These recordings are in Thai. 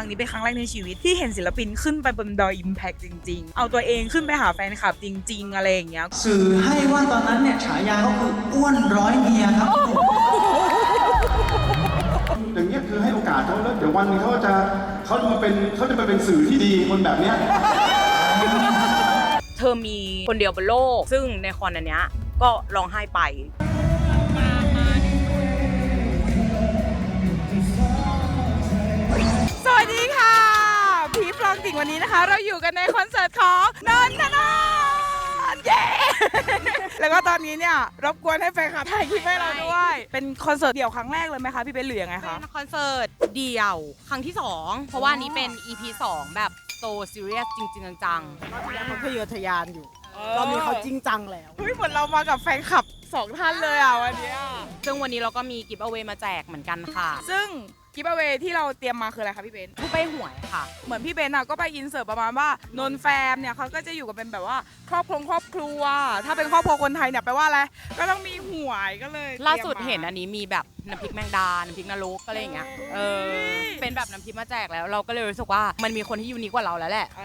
รั้งนี้เป็นครั้งแรกในชีวิตที่เห็นศิลปินขึ้นไปบนดอยอิมแพกจริง ๆ เอาตัวเองขึ้นไปหาแฟนคลับจริง ๆ อะไรอย่างเงี้ย สื่อให้ว่าตอนนั้นเนี่ยฉายาเขาคืออ้วนร้อยเมียครับอย่างเงี้ยคือให้โอกาสเขาแล้วเดี๋ยววันหนึงเขาจะเขาจะมาเป็นเขาจะมาเป็นสื่อที่ดีคนแบบเนี้ย เธอมีคนเดียวบนโลก ซึ่งในคอนอันเนี้ยก็ร้องไห้ไป พีฟลองติ่งวันนี้นะคะ เราอยู่กันในคอนเสิร์ตของนนทนนท์เย้ แล้วก็ตอนนี้เนี่ยรบกวนให้แฟนคลับถ่ายคลิปให้เราด้วย เป็นคอนเสิร์ตเดี่ยวครั้งแรกเลยไหมคะพี่เป็นเหลือไงคะเป็นคอนเสิร์ตเดี่ยวครั้งที่ 2 เพราะว่านี้เป็น EP 2 แบบโตซีเรียสจริงๆจังยังทะเยอทะยานอยู่รอบนี้เขาจริงจังแล้ว เฮ้ยเหมือนเรามากับแฟนคลับสองท่านเลยอะวันเนี้ยๆซึ่งวันนี้เราก็มีกิฟต์เอาไว้มาแจกเหมือนกันค่ะ ซึ่ง กิฟต์เวที่เราเตรียมมาคืออะไรคะพี่เบนผู้ไปหวยค่ะ เหมือนพี่เบนอะก็ไปอินเสิร์ตประมาณว่านนแฟมเนี่ยเขาก็จะอยู่กันเป็นแบบว่าครอบครัวครอบครัว ถ้าเป็นครอบครัวคนไทยเนี่ยแปลว่าอะไรก็ต้องมีหวยก็เลยล่าสุดตรียมมเห็นอันนี้มีแบบน้ำพริกแมงดา น้ำพริกนรกอะไรอย่างเงี้ย เออ เป็นแบบน้ำพริกมาแจกแล้ว เราก็เลยรู้สึกว่ามันมีคนที่ยูนิคกว่าเราแล้วแหละเอ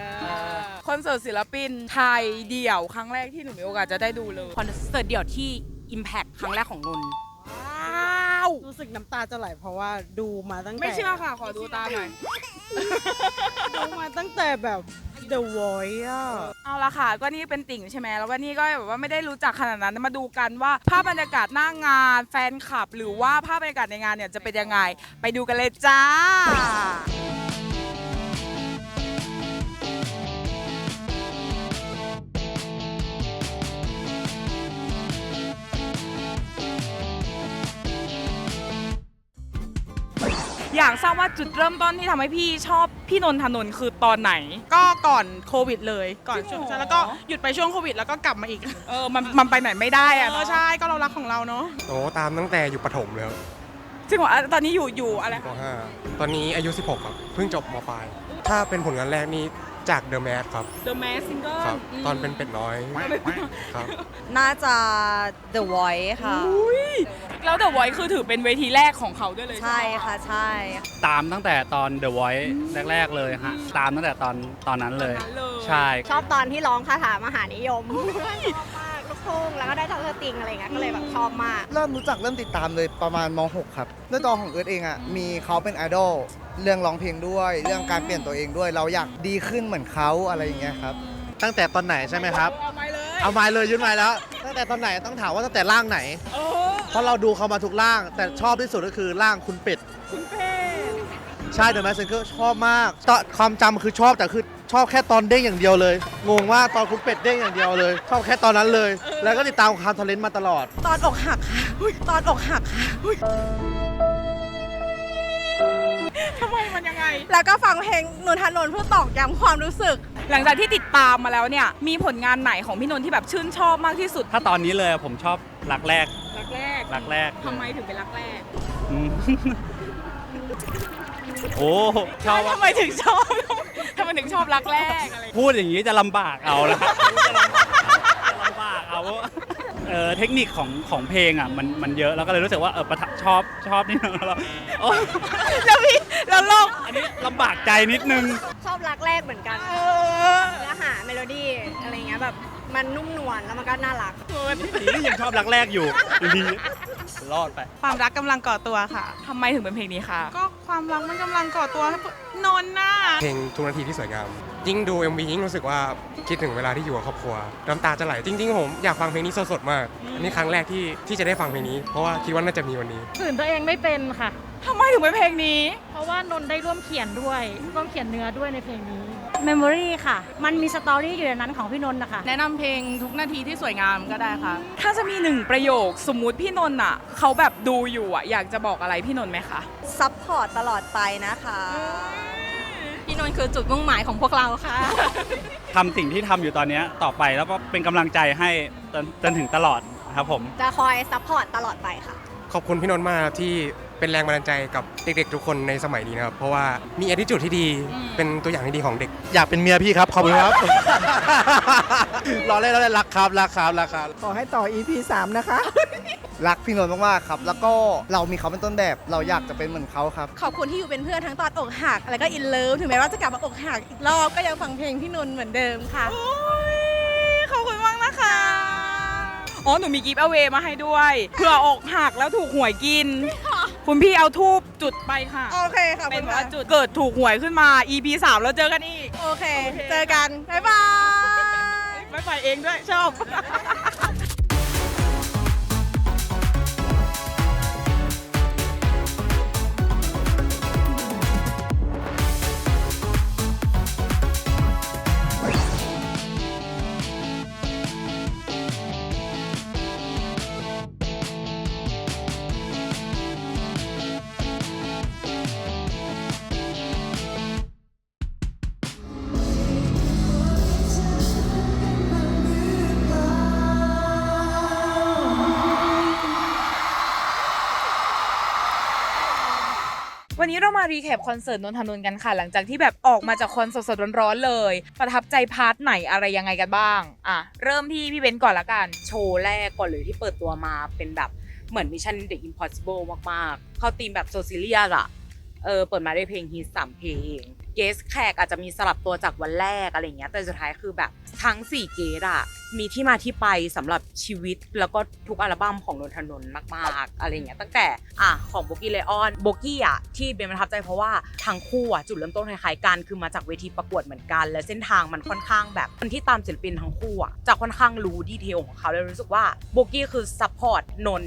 อคอนเสิร์ตศิลปินไทยเดี่ยวครั้งแรกที่หนูมีโอกาสจะได้ดูเลย คอนเสิร์ตเดี่ยวที่ Impact ครั้งแรกของนนท์ว้าว รู้สึกน้ำตาจะไหลเพราะว่าดูมาตั้งแต่ไม่เชื่อค่ะ ขอดูตามหน่อย ดูมาตั้งแต่แบบ The Voice อะเอาละค่ะ ก็นี่เป็นติ่งใช่ไหมแล้วก็นี่ก็แบบว่าไม่ได้รู้จักขนาดนั้นมาดูกันว่าภาพบรรยากาศหน้างาน แฟนคลับ หรือว่าภาพบรรยากาศในงานเนี่ยจะเป็นยังไง ไปดูกันเลยจ้า อยากทราบว่าจุดเริ่มต้นที่ทำให้พี่ชอบพี่นนทนนท์คือตอนไหน ก็ก่อนโควิดเลยก่อนจริงเหรอช่วงแล้วก็หยุดไปช่วงโควิดแล้วก็กลับมาอีกเออมันมันไปไหนไม่ได้อะเอเนาะอใช่ก็เรารักของเราเนาะโอ้ตามตั้งแต่อยู่ประถมเลยครับจริงเหรออะตอนนี้อยู่อยู่อะไรป .5 ตอนนี้อายุ 16 ครับ เพิ่งจบมปลาย ถ้าเป็นผลงานแรกนี่ จาก The m a d ครับ The Mask Singer ครับ ตอนเป็นเป็ดน้อยครับน่าจะ The Voice ค่ะ อุ้ยแล้ว The Voice คือถือเป็นเวทีแรกของเขาด้วยเลยใช่ไหมค่ะใช่ตามตั้งแต่ตอน The Voice แรก ๆ เลยฮะ ตามตั้งแต่ตอนตอนนั้นเลยตอนนั้นเลย ใช่ ชอบตอนที่ร้องคาถามหานิยมชอบมากลูกทุ่งแล้วก็ได้ทั้งสตริงอะไรเงี้ยก็เลยแบบชอบมาก เริ่มรู้จักเริ่มติดตามเลยประมาณม .6 ครับด้วยตัวของเอิร์ธเองอะมีเขาเป็นไอดอล เรื่องร้องเพลงด้วย เรื่องการเปลี่ยนตัวเองด้วย เราอยากดีขึ้นเหมือนเขาอะไรอย่างเงี้ยครับ ตั้งแต่ตอนไหนใช่ไหมครับ เอาไม้เลยเอาไม้เลยยื่นไม้แล้ว ตั้งแต่ตอนไหนต้องถามว่าตั้งแต่ร่างไหนเออเพราะเราดูเขามาทุกร่าง แต่ชอบที่สุดก็คือร่างคุณเป็ด คุณเพศใช่เดอะแมสเซนเกอร์ชอบมากตอนความจำคือชอบแต่คือชอบแค่ตอนเด้งอย่างเดียวเลย งงว่าตอนคุณเป็ดเด้งอย่างเดียวเลย ชอบแค่ตอนนั้นเลย แล้วก็ติดตามความทะเลนมาตลอด ตอนอกหักค่ะตอนอกหักค่ะ ทำไมมันยังไง แล้วก็ฟังเพลงนนทนนท์เพื่อตอกย้ำความรู้สึก หลังจากที่ติดตามมาแล้วเนี่ย มีผลงานไหนของพี่นนท์ที่แบบชื่นชอบมากที่สุด ถ้าตอนนี้เลยผมชอบรักแรก รักแรกรักแรก ทำไมถึงเป็นรักแรกอืมโอ้ชอบ ทำไมถึงชอบ ทำไมถึงชอบรักแรกอะไร พูดอย่างนี้จะลำบากเอาละจะลำบากจะลำบากเอาเออเทคนิคของของเพลงอะมันมันเยอะแล้วก็เลยรู้สึกว่าเออประทับชอบชอบนิดนึงแล้วโอ้แล้วพี่แล้วโลกอันนี้ลำบากใจนิดนึง ชอบรักแรกเหมือนกันเนื้อหาเมโลดี้อะไรเงี้ยแบบมันนุ่มนวลแล้วมันก็น่ารักดีที่ยังชอบรักแรกอยู่ดี รอดไป ความรักกำลังก่อตัวค่ะ ทำไมถึงเป็นเพลงนี้คะก็ความรักมันกำลังก่อตัวให้นนท์น่ะเพลงทุกนาทีที่สวยงาม ยิ่งดู MV ยิ่งรู้สึกว่าคิดถึงเวลาที่อยู่กับครอบครัวน้ำตาจะไหลจริง ๆ ผมอยากฟังเพลงนี้สดๆมาก อันนี้ครั้งแรกที่ที่จะได้ฟังเพลงนี้ เพราะว่าคิดว่าน่าจะมีวันนี้ ฝืนตัวเองไม่เป็นค่ะ ทำไมถึงเป็นเพลงนี้ เพราะว่านนได้ร่วมเขียนด้วย ร่วมเขียนเนื้อด้วยในเพลงนี้ Memory ค่ะ มันมีสตอรี่อยู่ในนั้นของพี่นนท์นะคะ แนะนำเพลงทุกนาทีที่สวยงามก็ได้ค่ะ ถ้าจะมีหนึ่งประโยคสมมุติพี่นนท์อะเขาแบบดูอยู่อะอยากจะบอกอะไรพี่นนท์ไหมคะซัพพอร์ตตลอดไปนะคะ พี่นนคือจุดมุ่งหมายของพวกเราค่ะ ทำสิ่งที่ทำอยู่ตอนเนี้ยต่อไปแล้วก็เป็นกำลังใจให้จนจนถึงตลอดนะครับผม จะคอยซัพพอร์ตตลอดไปค่ะ ขอบคุณพี่นนท์มากที่ เป็นแรงบันดาลใจกับเด็กๆ ทุกคนในสมัยนี้นะครับ เพราะว่ามี attitude ที่ดี เป็นตัวอย่างที่ดีของเด็ก อยากเป็นเมียพี่ครับ ขอบคุณครับ รอเล่นรอเล่นรักครับรักครับรักครับ ขอให้ต่อ EP 3 นะคะ รักพี่นนท์มากๆครับ แล้วก็เรามีเขาเป็นต้นแบบ เราอยากจะเป็นเหมือนเขาครับ ขอบคุณที่อยู่เป็นเพื่อนทั้งตอนอกหัก แล้วก็อินเลิฟถึงแม้ว่าจะกลับมาอกหักอีกรอบก็ยังฟังเพลงพี่นนท์เหมือนเดิมค่ะ ขอบคุณมากนะคะ อ๋อ หนูมีกิฟต์เอาเวมาให้ด้วย เผื่ออกหักแล้วถูกหวยกิน คุณพี่เอาทูบจุดไปค่ะโอเคขอบเป็คุนณว่าค่ะจุดเกิดถูกหวยขึ้นมา EP 3 แล้วเจอกันอีก โอเค เจอกัน บ๊ายบาย ไม่ไปเองด้วยชอบ วันนี้เรามารีแคปคอนเสิร์ตนนทนนท์กันค่ะ หลังจากที่แบบออกมาจากคอนสดๆร้อนๆเลย ประทับใจพาร์ทไหนอะไรยังไงกันบ้างอะเริ่มที่พี่เบนก่อนละกัน โชว์แรกก่อนเลยที่เปิดตัวมาเป็นแบบเหมือนมิชชั่นเดอะอิมพอสิเบิลมากๆ เข้าธีมแบบโซซิเลียสอะเออเปิดมาด้วยเพลงฮีสามเพลง เกสแขกอาจจะมีสลับตัวจากวันแรกอะไรเงี้ยแต่สุดท้ายคือแบบทั้ง4เกสอะมีที่มาที่ไปสำหรับชีวิตแล้วก็ทุกอัลบั้มของนนทนนท์มากๆอะไรเงี้ยตั้งแต่อะของโบกี้เลออนโบกี้อะที่เป็นประทับใจเพราะว่าทั้งคู่อะจุดเริ่มต้นคล้ายๆกันคือมาจากเวทีประกวดเหมือนกัน และเส้นทางมันค่อนข้างแบบคนที่ตามศิลปินทั้งคู่อะจะค่อนข้างรู้ดีเทลของเขาแล้วรู้สึกว่าโบกี้คือซัพพอร์ตนน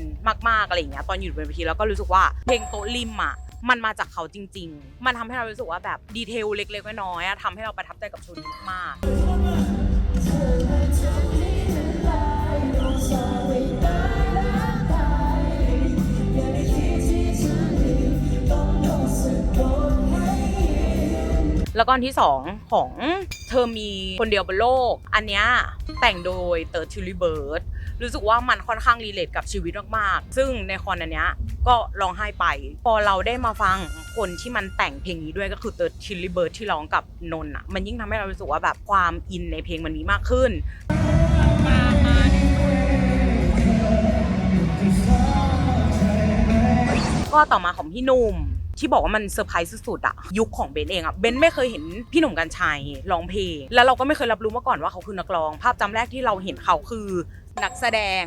มากๆอะไรเงี้ยตอนอยู่บนเวทีแล้วก็รู้สึกว่าเพลงโต๊ะริมอะ มันมาจากเขาจริง ๆ มันทำให้เรารู้สึกว่าแบบดีเทลเล็กๆน้อยๆอะทำให้เราประทับใจกับโชว์นี้มากแล้วก็อันที่ 2 ของเธอมีคนเดียวบนโลก อันเนี้ยแต่งโดยเติร์ทิลลี่เบิร์ด รู้สึกว่ามันค่อนข้างรีเลทกับชีวิตมากๆ ซึ่งในคอนอันเนี้ยก็ร้องไห้ไป พอเราได้มาฟังคนที่มันแต่งเพลงนี้ด้วยก็คือเติร์ดทิลลี่เบิร์ดที่ร้องกับนนท์อะมันยิ่งทำให้เรารู้สึกว่าแบบความอินในเพลงมันมีมากขึ้นก็ต่อมาของพี่หนุ่มที่บอกว่ามันเซอร์ไพรส์สุดๆอะยุคของเบนเองอะเบนไม่เคยเห็นพี่หนุ่มกัญชัยร้องเพลง แล้วเราก็ไม่เคยรับรู้มาก่อนว่าเขาคือนักร้อง ภาพจำแรกที่เราเห็นเขาคือ นักแสดง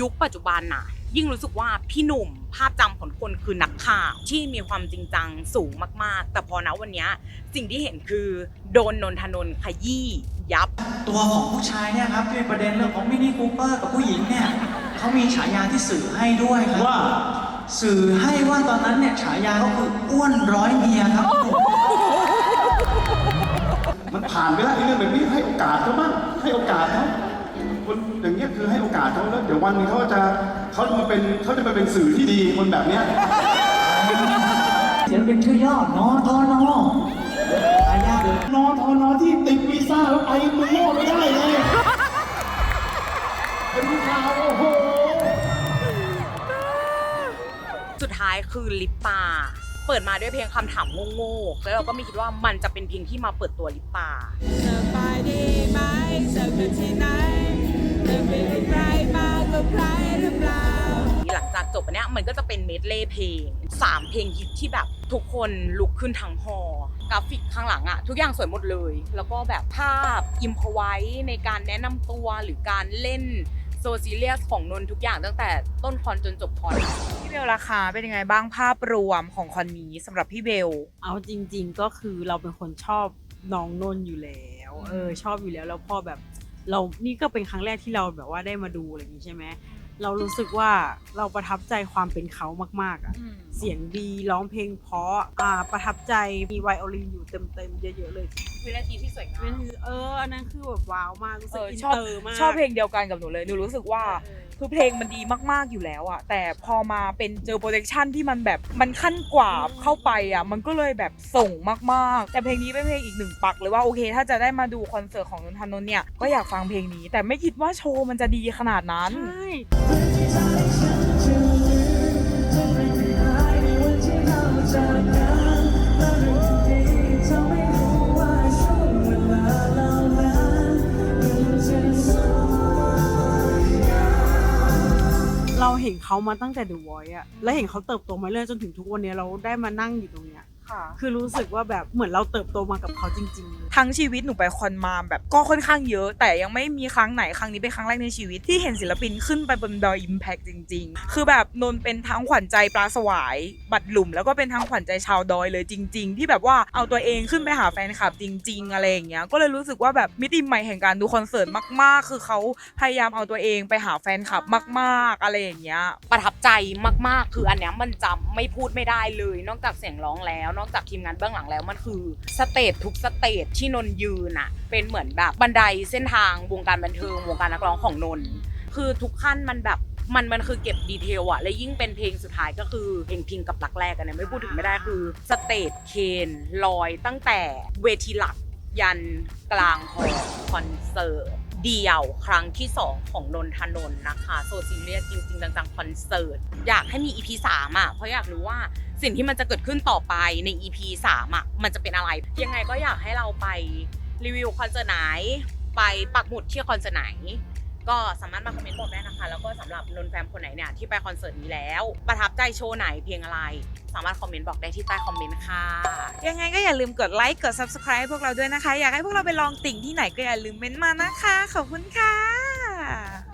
ยุคปัจจุบันน่ะ ยิ่งรู้สึกว่าพี่หนุ่มภาพจำของคนคือนักข่าวที่มีความจริงจังสูงมากๆ แต่พอนะวันเนี้ยสิ่งที่เห็นคือโดนนนทนนท์ขยี้ยับ ตัวของผู้ชายเนี่ยครับที่เป็นประเด็นเรื่องของมินิคูเปอร์กับผู้หญิงเนี่ยเขามีฉายาที่สื่อให้ด้วยครับว่า สื่อให้ว่าตอนนั้นเนี่ยฉายาเขาคืออ้วนร้อยเมียครับ มันผ่านไปแล้วไอ้เรื่องแบบนี้ให้โอกาสเขาบ้างให้โอกาสเขาคนอย่างเงี้ยคือให้โอกาสเขาแล้วเดี๋ยววันหนึงเขาจะเขาจะมาเป็นเขาจะมาเป็นสื่อที่ดีคนแบบเนี้ย เขียนเป็นชื่อย่อนอทอนอฉายาเลย นอทอนอที่ติดวีซ่าแล้วไปเมืองนอกไม่ได้เลย เป็นข่าวโอ้โห สุดท้ายคือลิปตาเปิดมาด้วยเพลงคำถามโง่ๆแล้วเราก็ไม่คิดว่ามันจะเป็นเพลงที่มาเปิดตัวลิปตาสบายดีไหมเจอกันที่ไหนเธอเป็นใครมากกว่าใครหรือเปล่าหลังจากจบอันเนี้ยมันก็จะเป็นเมดเล่เพลงสามเพลงฮิตที่แบบทุกคนลุกขึ้นทั้งฮอร์กราฟิกข้างหลังอะทุกอย่างสวยหมดเลย แล้วก็แบบภาพอิมพอไว้ในการแนะนำตัวหรือการเล่น ซซีเรียสของนนท์ทุกอย่างตั้งแต่ต้นคอนจนจบคอนพี่เบลราคาเป็นยังไงบ้างภาพรวมของคอนนี้สำหรับพี่เบล เอาจริง ๆ ก็คือเราเป็นคนชอบน้องนนท์อยู่แล้วเออชอบอยู่แล้วแล้วพอแบบ เรานี่ก็เป็นครั้งแรกที่เราแบบว่าได้มาดูอะไรอย่างนี้ใช่ไหม เรารู้สึกว่าเราประทับใจความเป็นเขามาก ๆอะเสียงดีร้องเพลงเพราะอ่าประทับใจมีไวโอลินอยู่เต็มๆเยอะๆเลยวินาทีที่สวยงาม เป็นเอออันนั้นคือแบบว้าวมากรู้สึกเอออินชอบ เตอร์มากชอบเพลงเดียวกันกับหนูเลยหนูรู้สึกว่าคือเพลงมันดีมากๆอยู่แล้วอะแต่พอมาเป็นเจอโปรดักชันที่มันแบบมันขั้นกว่าเข้าไปอะมันก็เลยแบบส่งมากๆ แต่เพลงนี้เป็นเพลงอีกหนึ่งปักเลยว่าโอเค ถ้าจะได้มาดูคอนเสิร์ตของนนทนนท์เนี่ยก็อยากฟังเพลงนี้ แต่ไม่คิดว่าโชว์มันจะดีขนาดนั้น ใช่เราเห็นเขามาตั้งแต่ The Voice อะแล้วเห็นเขาเติบโตมาเรื่อยจนถึงทุกวันนี้เราได้มานั่งอยู่ตรงเนี้ย ค่ะ คือรู้สึกว่าแบบเหมือนเราเติบโตมากับเขาจริง ๆ ทั้งชีวิตหนูไปคอนมาแบบก็ค่อนข้างเยอะ แต่ยังไม่มีครั้งไหนครั้งนี้เป็นครั้งแรกในชีวิตที่เห็นศิลปินขึ้นไปบนดอยอิมแพกจริง ๆ คือแบบนนท์เป็นทั้งขวัญใจปลาสวายบัตรหลุม แล้วก็เป็นทั้งขวัญใจชาวดอยเลยจริง ๆ ที่แบบว่าเอาตัวเองขึ้นไปหาแฟนคลับจริง ๆ อะไรอย่างเงี้ยก็เลยรู้สึกว่าแบบมิติใหม่แห่งการดูคอนเสิร์ตมาก ๆ คือเขาพยายามเอาตัวเองไปหาแฟนคลับมาก ๆ อะไรอย่างเงี้ยประทับใจมากๆ คืออันเนี้ยมันจำไม่พูดไม่ได้เลย นอกจากเสียงร้องแล้วนอกจากทีมงานเบื้องหลังแล้วมันคือสเตจทุกสเตจที่นนยืนอะเป็นเหมือนแบบบันไดเส้นทางวงการบันเทิงวงการนักร้องของนน คือทุกขั้นมันแบบมันมันคือเก็บดีเทลอะและยิ่งเป็นเพลงสุดท้ายก็คือเพลงพิงกับรักแรกอันเนี้ยไม่พูดถึงไม่ได้คือสเตจเคนลอยตั้งแต่เวทีหลักยันกลางฮอลคอนเสิร์ต เดี่ยวครั้งที่ 2 ของนนทนนท์นะคะโซซีเรียสจริงๆจังๆคอนเสิร์ตอยากให้มี EP 3อะเพราะอยากรู้ว่าสิ่งที่มันจะเกิดขึ้นต่อไปใน EP 3อะมันจะเป็นอะไร ยังไงก็อยากให้เราไปรีวิวคอนเสิร์ตไหน ไปปักหมุดที่คอนเสิร์ตไหน ก็สามารถมาคอมเมนต์บอกได้นะคะ แล้วก็สำหรับนนแฟมคนไหนเนี่ยที่ไปคอนเสิร์ตนี้แล้ว ประทับใจโชว์ไหนเพลงอะไร สามารถคอมเมนต์บอกได้ที่ใต้คอมเมนต์ค่ะ ยังไงก็อย่าลืมกดไลค์กด subscribe ให้พวกเราด้วยนะคะ อยากให้พวกเราไปลองติ่งที่ไหนก็อย่าลืมเม้นต์มานะคะ ขอบคุณค่ะ